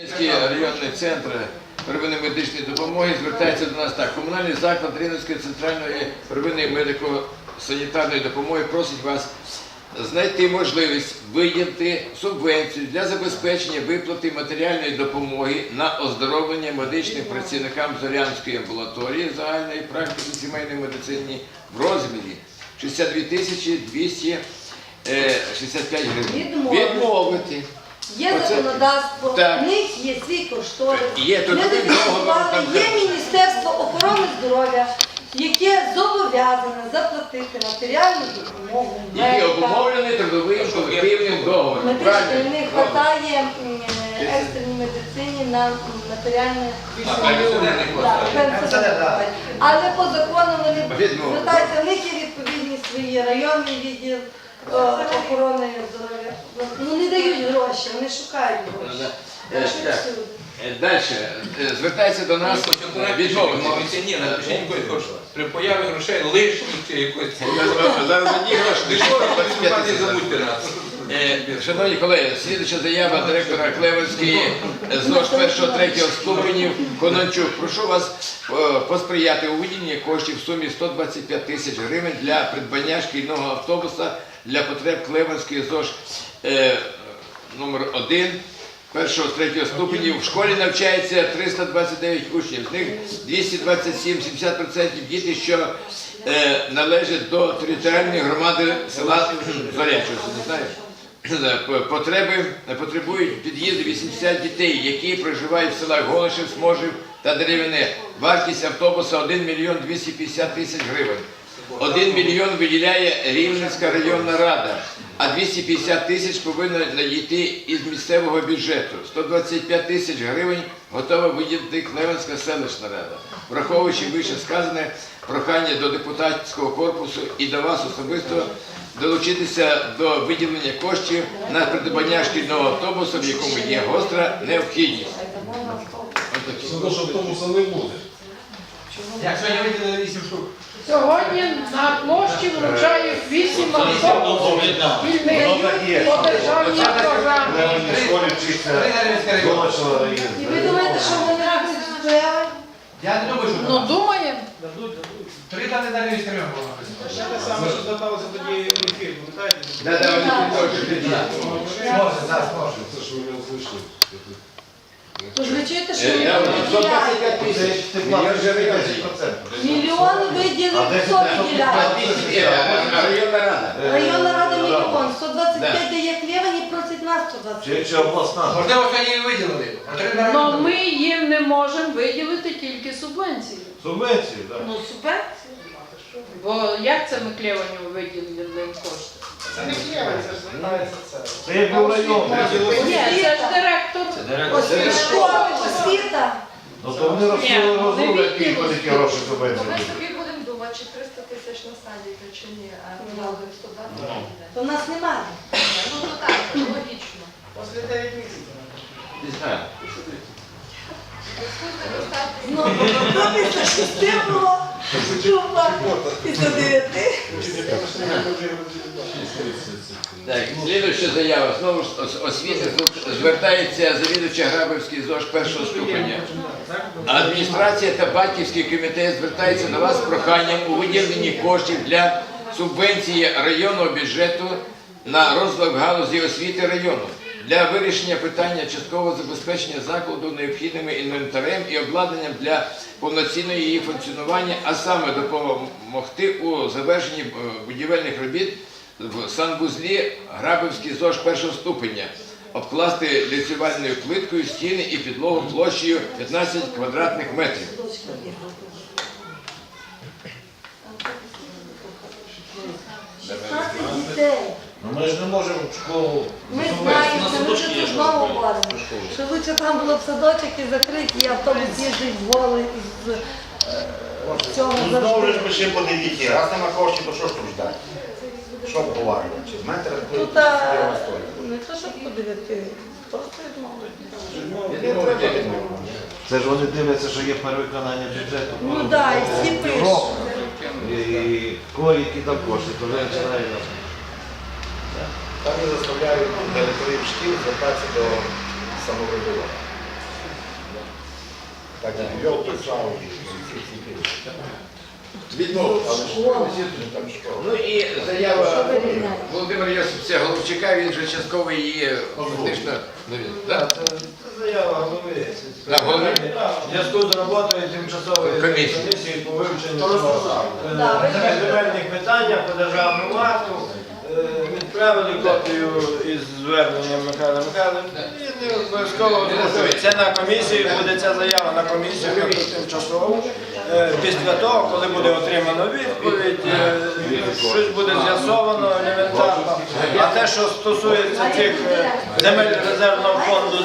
Рівненський районний центр первинної медичної допомоги звертається до нас так. Комунальний заклад Рівненської центральної первинної медико-санітарної допомоги просить вас знайти можливість виділити субвенцію для забезпечення виплати матеріальної допомоги на оздоровлення медичним працівникам Зорянської амбулаторії загальної практики сімейної медицини в розмірі 62 тисячі 265 гривень. Відмовити. Є Оце- законодавство, Так. в них є свій кошторис. Є, то Ми такий договор зафіксували, там, є. Міністерство охорони здоров'я, яке зобов'язане заплатити матеріальну допомогу. Який медикам. обумовлений трудовим колективним договором. Медичної Правильно? не вистачає екстреній медицині на м, матеріальне А Да. Але по закону вони Відмовити. звертаються, в них є відповідні свої районний відділ е, охорони здоров'я. Ну не дають гроші, вони шукають гроші. Е, Гроші так. всюди. Е, Е, Звертається до нас відмовити. Ні, напишіть якось хоч при появі грошей лишніх чи якось. Зараз одні гроші. Дешево, дешево, не забудьте нас. Е, Шановні колеги, слідуюча заява директора Клевенської е, ЗОЖ першого третього ступенів Конончук. Прошу вас е, посприяти у виділенні коштів в сумі 125 тисяч гривень для придбання шкільного автобуса для потреб Клевенської ЗОЖ е, номер 1 першого третього ступенів. В школі навчається 329 учнів, з них 227, 70% діти, що е, належать до територіальної громади села Зорячого. Не знаєш? Потреби потребують під'їзду 80 дітей, які проживають в селах Голишев, Сможів та Деревине. Вартість автобуса 1 мільйон 250 тисяч гривень. 1 мільйон виділяє Рівненська районна рада, а 250 тисяч повинно надійти із місцевого бюджету. 125 тисяч гривень готова виділити Клевенська селищна рада. Враховуючи вище сказане, прохання до депутатського корпусу і до вас особисто долучитися до виділення коштів на придбання шкільного автобуса, в якому є гостра необхідність. Автобуса не буде. Якщо я виділили 8 штук. Сьогодні на площі вручають вісім автобусів вільних по державній програмі. І ви думаєте, що вони роблять справи? Я не думаю, що Ну там. думаємо. Три дати далі військовим було написано. Ще те саме, що зверталося тоді в ефір, пам'ятаєте? Да, да. Може, зараз може. Це що ви не знайшли. Тож ви чуєте, що Е, вам 125 тисяч. Ти Мільйон платиш же гривень. 10%. мільйон виділив, А де хто це? виділяє? А 200, е, а районна рада. Районна рада Е, мільйон, 125 дає Клевень і просить нас Чи, 125. чи обласна? Можливо, сьогодні і виділили. А три на Ну ми їм не можемо виділити тільки субвенцію. Субвенції, так. Ну субвенцію. Бо як це ми Клеваню виділили кошти? Це не клєва, це ж звертається це. Це як був район. Ні, це ж директор. Освіта, школи, освіта. Ну то вони розсунули розумно, які великі гроші То субвенції. ми собі будемо думати, чи 300 тисяч на садіка, чи ні, а налоги 120. То в нас немає. Ну то так, це логічно. Після 9 місяців. Ресурси достатньо. Ну, то після шести було, чупа, після дев'яти. Так, слідуюча заява. Знову ж ос- освіти звертається завідувача Грабовський ЗОЖ першого ступеня. Адміністрація та батьківський комітет звертаються до вас з проханням у виділенні коштів для субвенції районного бюджету на розвиток галузі освіти району для вирішення питання часткового забезпечення закладу необхідними інвентарем і обладнанням для повноцінного її функціонування, а саме допомогти у завершенні е, будівельних робіт в санвузлі Грабівський ЗОЖ першого ступеня, обкласти лицювальною плиткою стіни і підлогу площею 15 квадратних метрів. Ми ж не можемо в школу. Ми знаємо, що ми це знову говоримо. Що лучше там було б садочок і закриті, і автобус їздить з воли із е, цього Ну знову ж завжди. ми ще подивіться, раз нема коштів, то що ж тут ждати? Що обговорювати? Чи з метра Ну та не то, щоб подивити, просто відмовити. Це ж вони дивляться, що є перевиконання бюджету. Ну так, і всі пишуть. І кої які там кошти, то вже починає. Там не заставляють директорів шкіл звертатися до самоврядування. Так і жовтий сам. Відмовив, але ж так що. Ну і заява Володимира Йосипця Головчака, він вже частково її фактично ну, він, да? Це заява голови. Да, голови. Зв'язку з роботою тимчасової Комісії. комісії по вивченню е, земельних питаннях по державному акту. Відправили копію із зверненням Михайла Михайловича. І не обов'язково. Це на комісії, буде ця заява на комісію яку тимчасову. Е, Після того, коли буде отримано відповідь, е, щось буде з'ясовано елементарно. А те, що стосується цих е, земель резервного фонду